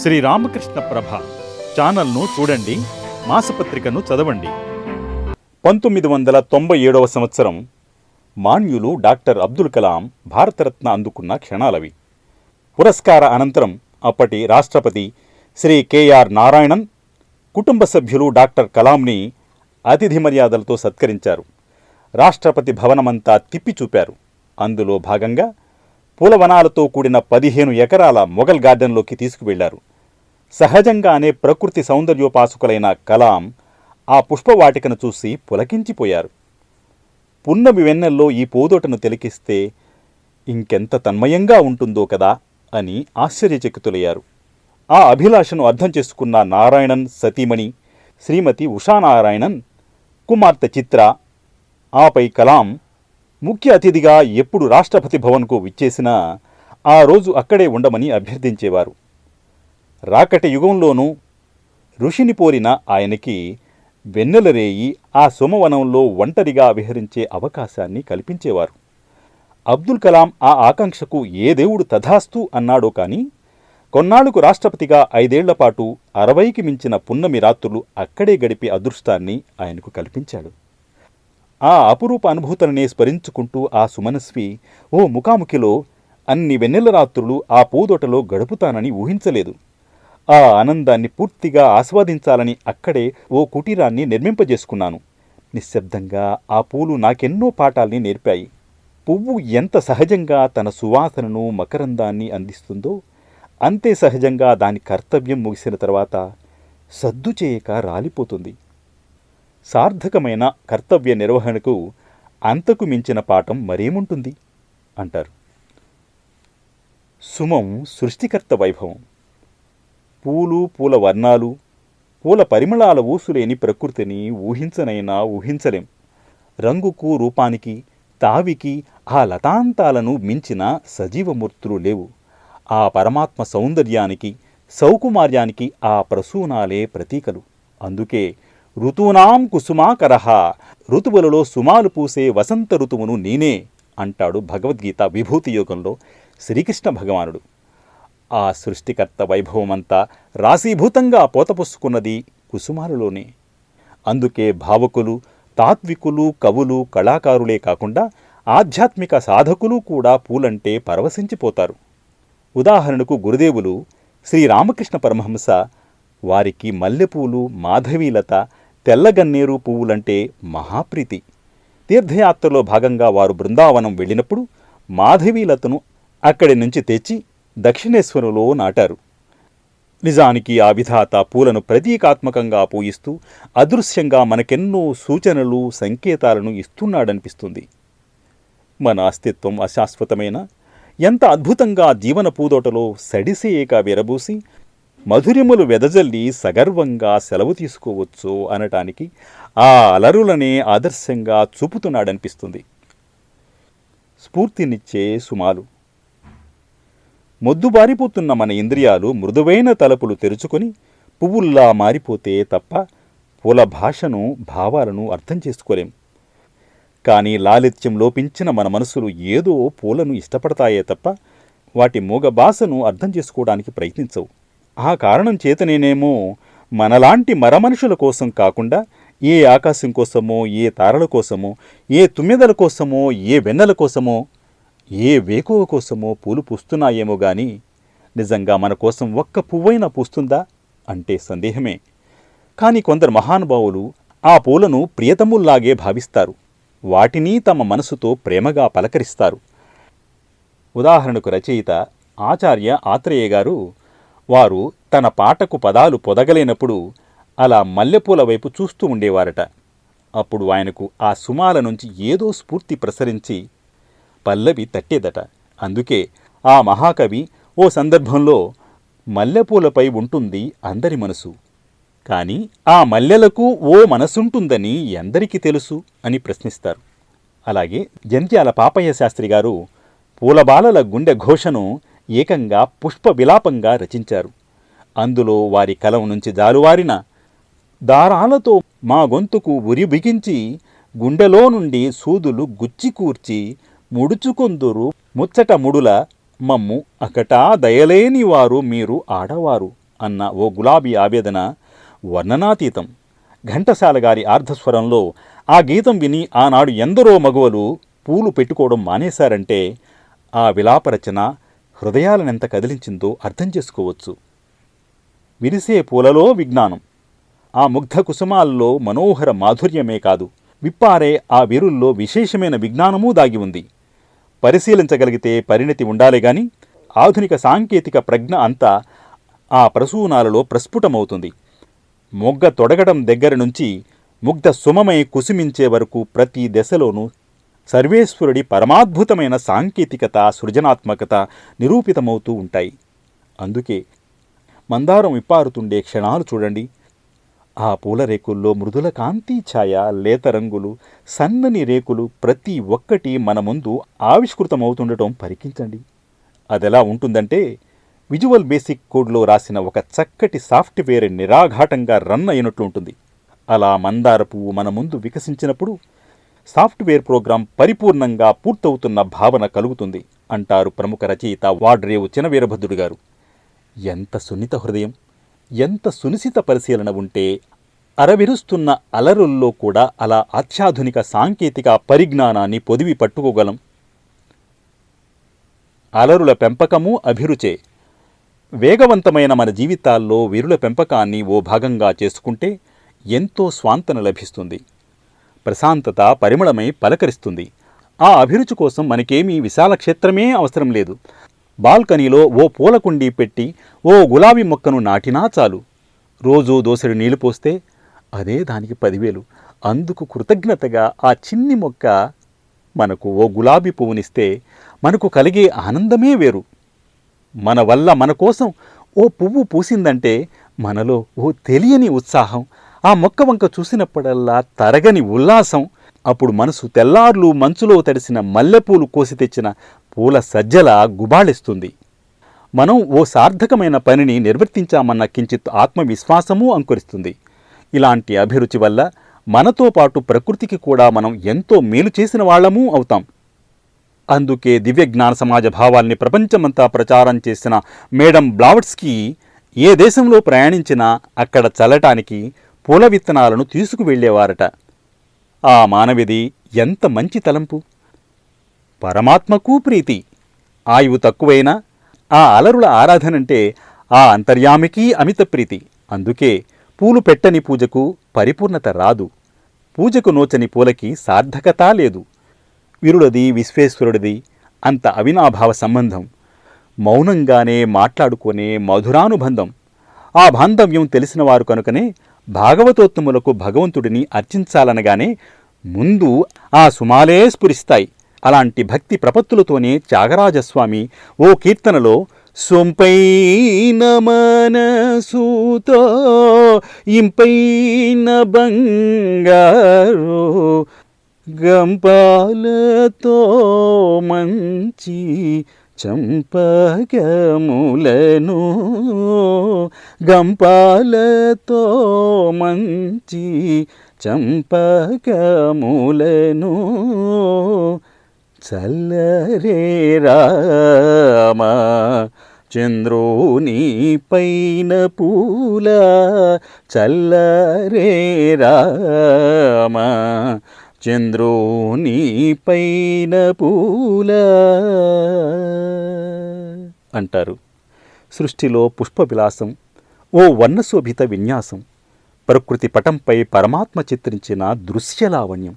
శ్రీ రామకృష్ణ ప్రభ ఛానల్ను చూడండి మాసపత్రికను చదవండి. పంతొమ్మిది వందల తొంభై ఏడవ సంవత్సరం మాన్యులు డాక్టర్ అబ్దుల్ కలాం భారతరత్న అందుకున్న క్షణాలవి. పురస్కార అనంతరం అప్పటి రాష్ట్రపతి శ్రీ కెఆర్ నారాయణన్ కుటుంబ సభ్యులు డాక్టర్ కలాంని అతిథి మర్యాదలతో సత్కరించారు. రాష్ట్రపతి భవనమంతా తిప్పి చూపారు అందులో భాగంగా పూలవనాలతో కూడిన పదిహేను ఎకరాల మొఘల్ గార్డెన్లోకి తీసుకువెళ్ళారు. సహజంగానే ప్రకృతి సౌందర్యోపాసుకులైన కలాం ఆ పుష్పవాటికను చూసి పులకించిపోయారు. పున్నమి వెన్నెల్లో ఈ పూదోటను తిలకిస్తే ఇంకెంత తన్మయంగా ఉంటుందో కదా అని ఆశ్చర్యచకితులయ్యారు. ఆ అభిలాషను అర్థం చేసుకున్న నారాయణన్ సతీమణి శ్రీమతి ఉషానారాయణన్ కుమార్తె చిత్ర ఆపై కలాం ముఖ్య అతిథిగా ఎప్పుడు రాష్ట్రపతి భవన్కు విచ్చేసినా ఆ రోజు అక్కడే ఉండమని అభ్యర్థించేవారు. రాకటి యుగంలోనూ ఋషిని పోరిన ఆయనకి వెన్నెలరేయి ఆ సోమవనంలో ఒంటరిగా విహరించే అవకాశాన్ని కల్పించేవారు. అబ్దుల్ కలాం ఆ ఆకాంక్షకు ఏ దేవుడు తథాస్తు అన్నాడో కాని కొన్నాళ్ళకు రాష్ట్రపతిగా ఐదేళ్ళపాటు అరవైకి మించిన పున్నమి రాత్రులు అక్కడే గడిపే అదృష్టాన్ని ఆయనకు కల్పించాడు. ఆ అపురూప అనుభూతులనే స్మరించుకుంటూ ఆ సుమనస్వి ఓ ముఖాముఖిలో అన్ని వెన్నెల రాత్రులు ఆ పూదోటలో గడుపుతానని ఊహించలేదు. ఆ ఆనందాన్ని పూర్తిగా ఆస్వాదించాలని అక్కడే ఓ కుటీరాన్ని నిర్మింపజేసుకున్నాను. నిశ్శబ్దంగా ఆ పూలు నాకెన్నో పాఠాల్ని నేర్పాయి. పువ్వు ఎంత సహజంగా తన సువాసనను మకరందాన్ని అందిస్తుందో అంతే సహజంగా దాని కర్తవ్యం ముగిసిన తర్వాత సద్దు చేయక రాలిపోతుంది. సార్థకమైన కర్తవ్య నిర్వహణకు అంతకు మించిన పాఠం మరేముంటుంది? అంటారు. సుమం సృష్టికర్త వైభవం. పూలు పూల వర్ణాలు పూల పరిమళాల ఊసులేని ప్రకృతిని ఊహించనైనా ఊహించలేం. రంగుకు రూపానికి తావికి ఆ లతాంతాలను మించిన సజీవమూర్తులు లేవు. ఆ పరమాత్మ సౌందర్యానికి సౌకుమార్యానికి ఆ ప్రసూనాలే ప్రతీకలు. అందుకే ఋతూనాం కుసుమాకరహ ఋతువులలో సుమాలు పూసే వసంత ఋతువును నేనే అంటాడు భగవద్గీత విభూతి యోగంలో శ్రీకృష్ణ భగవానుడు. ఆ సృష్టికర్త వైభవమంతా రాశీభూతంగా పోతపుసుకున్నది కుసుమాలలోనే. అందుకే భావకులు తాత్వికులు కవులు కళాకారులే కాకుండా ఆధ్యాత్మిక సాధకులు కూడా పూలంటే పరవశించిపోతారు. ఉదాహరణకు గురుదేవులు శ్రీరామకృష్ణ పరమహంస వారికి మల్లెపూలు మాధవీలత తెల్లగన్నేరు పువ్వులంటే మహాప్రీతి. తీర్థయాత్రలో భాగంగా వారు బృందావనం వెళ్ళినప్పుడు మాధవీలతను అక్కడి నుంచి తెచ్చి దక్షిణేశ్వరంలో నాటారు. నిజానికి ఆ విధాత పూలను ప్రతీకాత్మకంగా పూయిస్తూ అదృశ్యంగా మనకెన్నో సూచనలు సంకేతాలను ఇస్తున్నాడనిపిస్తుంది. మన అస్తిత్వం అశాశ్వతమైన? ఎంత అద్భుతంగా జీవన పూదోటలో సడిసేయక విరబూసి మధురిములు వెదజల్లి సగర్వంగా సెలవు తీసుకోవచ్చు అనటానికి ఆ అలరులనే ఆదర్శంగా చూపుతున్నాడనిపిస్తుంది. స్ఫూర్తినిచ్చే సుమాలు. మొద్దుబారిపోతున్న మన ఇంద్రియాలు మృదువైన తలుపులు తెరుచుకొని పువ్వుల్లా మారిపోతే తప్ప పూల భాషను భావాలను అర్థం చేసుకోలేం. కానీ లాలిత్యం లోపించిన మన మనసులు ఏదో పూలను ఇష్టపడతాయే తప్ప వాటి మూగ భాషను అర్థం చేసుకోవడానికి ప్రయత్నించవు. ఆ కారణం చేత నేనేమో మనలాంటి మరమనుషుల కోసం కాకుండా ఏ ఆకాశం కోసమో ఏ తారల కోసమో ఏ తుమ్మెదల కోసమో ఏ వెన్నెల కోసమో ఏ వేకువ కోసమో పూలు పూస్తున్నాయేమో గాని నిజంగా మన కోసం ఒక్క పువ్వైనా పూస్తుందా అంటే సందేహమే. కాని కొందరు మహానుభావులు ఆ పూలను ప్రియతముల్లాగే భావిస్తారు. వాటిని తమ మనసుతో ప్రేమగా పలకరిస్తారు. ఉదాహరణకు రచయిత ఆచార్య ఆత్రేయ గారు వారు తన పాటకు పదాలు పొదగలేనప్పుడు అలా మల్లెపూల వైపు చూస్తూ ఉండేవారట. అప్పుడు ఆయనకు ఆ సుమాల నుంచి ఏదో స్ఫూర్తి ప్రసరించి పల్లవి తట్టేదట. అందుకే ఆ మహాకవి ఓ సందర్భంలో మల్లెపూలపై ఉంటుంది అందరి మనసు. కాని ఆ మల్లెలకు ఓ మనసుంటుందని ఎందరికీ తెలుసు అని ప్రశ్నిస్తారు. అలాగే జంత్యాల పాపయ్య శాస్త్రి గారు పూలబాలల గుండె ఘోషను ఏకంగా పుష్ప విలాపంగా రచించారు. అందులో వారి కలం నుంచి జాలువారిన దారాలతో మా గొంతుకు ఉరి బిగించి గుండెలో నుండి సూదులు గుచ్చికూర్చి ముడుచుకొందురు ముచ్చట ముడుల మమ్ము అకటా దయలేని వారు మీరు ఆడవారు అన్న ఓ గులాబీ ఆవేదన వర్ణనాతీతం. ఘంటసాల గారి ఆర్ధస్వరంలో ఆ గీతం విని ఆనాడు ఎందరో మగువలు పూలు పెట్టుకోవడం మానేశారంటే ఆ విలాపరచన హృదయాలనెంత కదిలించిందో అర్థం చేసుకోవచ్చు. విరిసే పూలలో విజ్ఞానం. ఆ ముగ్ధ కుసుమాల్లో మనోహర మాధుర్యమే కాదు. విప్పారే ఆ వీరుల్లో విశేషమైన విజ్ఞానమూ దాగి ఉంది. పరిశీలించగలిగితే పరిణతి ఉండాలే గాని ఆధునిక సాంకేతిక ప్రజ్ఞ అంతా ఆ ప్రసూనాలలో ప్రస్ఫుటమవుతుంది. మొగ్గ తొడగడం దగ్గర నుంచి ముగ్ధ సుమమై కుసుమించే వరకు ప్రతి దశలోనూ సర్వేశ్వరుడి పరమాద్భుతమైన సాంకేతికత సృజనాత్మకత నిరూపితమవుతూ ఉంటాయి. అందుకే మందారం విప్పారుతుండే క్షణాలు చూడండి. ఆ పూల రేకుల్లో మృదుల కాంతి ఛాయ లేత రంగులు సన్నని రేకులు ప్రతి ఒక్కటి మన ముందు ఆవిష్కృతమవుతుండటం పరికించండి. అదెలా ఉంటుందంటే విజువల్ బేసిక్ కోడ్లో రాసిన ఒక చక్కటి సాఫ్ట్వేర్ నిరాఘాటంగా రన్ అయినట్లు ఉంటుంది అలా మందార పువ్వు మన ముందు వికసించినప్పుడు సాఫ్ట్వేర్ ప్రోగ్రాం పరిపూర్ణంగా పూర్తవుతున్న భావన కలుగుతుంది అంటారు ప్రముఖ రచయిత వాడ్రేవు చినవీరభద్రుడు గారు. ఎంత సున్నిత హృదయం ఎంత సునిశిత పరిశీలన ఉంటే అరవిరుస్తున్న అలరుల్లో కూడా అలా అత్యాధునిక సాంకేతిక పరిజ్ఞానాన్ని పొదివి పట్టుకోగలం. అలరుల పెంపకము అభిరుచే వేగవంతమైన మన జీవితాల్లో వీరుల పెంపకాన్ని ఓ భాగంగా చేసుకుంటే ఎంతో స్వాంతన లభిస్తుంది. ప్రశాంతత పరిమళమై పలకరిస్తుంది. ఆ అభిరుచి కోసం మనకేమీ విశాల క్షేత్రమే అవసరం లేదు. బాల్కనీలో ఓ పూల కుండీ పెట్టి ఓ గులాబీ మొక్కను నాటినా చాలు. రోజూ దోసెడు నీళ్ళు పోస్తే అదే దానికి పదివేలు. అందుకు కృతజ్ఞతగా ఆ చిన్ని మొక్క మనకు ఓ గులాబీ పువ్వునిస్తే మనకు కలిగే ఆనందమే వేరు. మన వల్ల మన కోసం ఓ పువ్వు పూసిందంటే మనలో ఓ తెలియని ఉత్సాహం ఆ మొక్క వంక చూసినప్పుడల్లా తరగని ఉల్లాసం అప్పుడు మనసు తెల్లార్లు మంచులో తడిసిన మల్లెపూలు కోసి తెచ్చిన పూల సజ్జల గుబాళిస్తుంది. మనం ఓ సార్థకమైన పనిని నిర్వర్తించామన్న కించిత్ ఆత్మవిశ్వాసమూ అంకురిస్తుంది. ఇలాంటి అభిరుచి వల్ల మనతో పాటు ప్రకృతికి కూడా మనం ఎంతో మేలు చేసిన వాళ్ళమూ అవుతాం. అందుకే దివ్య జ్ఞాన సమాజ భావాల్ని ప్రపంచమంతా ప్రచారం చేసిన మేడం బ్లావట్స్కి ఏ దేశంలో ప్రయాణించినా అక్కడ చల్లటానికి పూల విత్తనాలను తీసుకువెళ్ళేవారట. ఆ మానవిది ఎంత మంచి తలంపు! పరమాత్మకు ప్రీతి! ఆయువు తక్కువైనా ఆ అలరుల ఆరాధనంటే ఆ అంతర్యామికి అమిత ప్రీతి. అందుకే పూలు పెట్టని పూజకు పరిపూర్ణత రాదు. పూజకు నోచని పూలకి సార్థకత లేదు. వీరుడది విశ్వేశ్వరుడిది అంత అవినాభావ సంబంధం. మౌనంగానే మాట్లాడుకునే మధురానుబంధం. ఆ బాంధవ్యం తెలిసినవారు కనుకనే భాగవతోత్తములకు భగవంతుడిని అర్చించాలనగానే ముందు ఆ సుమాలే స్ఫురిస్తాయి. అలాంటి భక్తి ప్రపత్తులతోనే త్యాగరాజస్వామి ఓ కీర్తనలో సొంపైన మనసుతో ఇంపైన బంగారు గంపాలతో మంచి చంపకములను గంపాలతో మంచి చంపకములను చల్లరే రామ చంద్రోని పైన పూల చల్లరే రామ. చంద్రోని పైన పూల అంటారు. సృష్టిలో పుష్ప విలాసం ఓ వర్ణశోభిత విన్యాసం ప్రకృతి పటంపై పరమాత్మ చిత్రించిన దృశ్యలావణ్యం.